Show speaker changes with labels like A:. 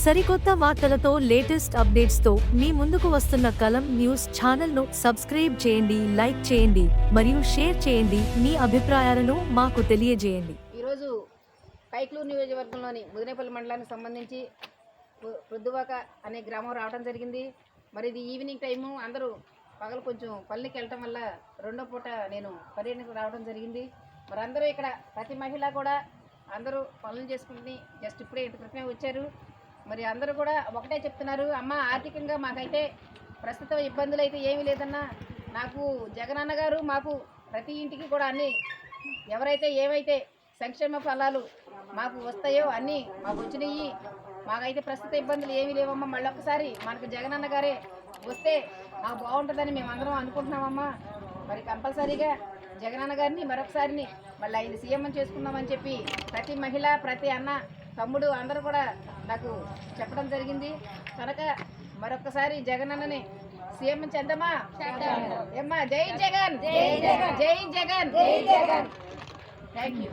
A: సరికొత్త వార్తలతో లేటెస్ట్ అప్డేట్స్తో మీ ముందుకు వస్తున్న కలం న్యూస్ ఛానల్ను సబ్స్క్రైబ్ చేయండి లైక్ చేయండి మరియు షేర్ చేయండి. మీ అభిప్రాయాలను మాకు తెలియజేయండి.
B: ఈరోజు కైక్లూరు నియోజకవర్గంలోని ముదినేపల్లి మండలానికి సంబంధించి రుద్దువాక అనే గ్రామం రావడం జరిగింది. మరి ఇది ఈవినింగ్ టైము. అందరూ పగలు కొంచెం పల్లెకి వెళ్ళటం వల్ల రెండో పూట నేను పర్యటనకు రావడం జరిగింది. మరి అందరూ ఇక్కడ ప్రతి మహిళ కూడా అందరూ పనులు చేసుకుని జస్ట్ ఇప్పుడే ఇంటి క్రితమే వచ్చారు. మరి అందరూ కూడా ఒకటే చెప్తున్నారు. అమ్మ ఆర్థికంగా మాకైతే ప్రస్తుతం ఇబ్బందులు అయితే ఏమీ లేదన్నా. నాకు జగనన్న గారు మాకు ప్రతి ఇంటికి కూడా అన్ని ఎవరైతే ఏమైతే సంక్షేమ ఫలాలు మాకు వస్తాయో అన్నీ మాకు వచ్చినాయి మాకైతే ప్రస్తుత ఇబ్బందులు ఏమీ లేవమ్మా. మళ్ళీ ఒకసారి మనకు జగనన్న గారే వస్తే మాకు బాగుంటుందని మేము అందరం అనుకుంటున్నామమ్మా. మరి కంపల్సరీగా జగనన్న గారిని మరొకసారిని మళ్ళీ ఆయన సీఎం చేసుకుందామని చెప్పి ప్రతి మహిళ ప్రతి అన్న తమ్ముడు అందరూ కూడా నాకు చెప్పడం జరిగింది. కనుక మరొకసారి జగనన్నని సీఎం చేద్దామా ఏమ్మా జై జగన్! జై జగన్! జై జగన్! జై జగన్! Thank you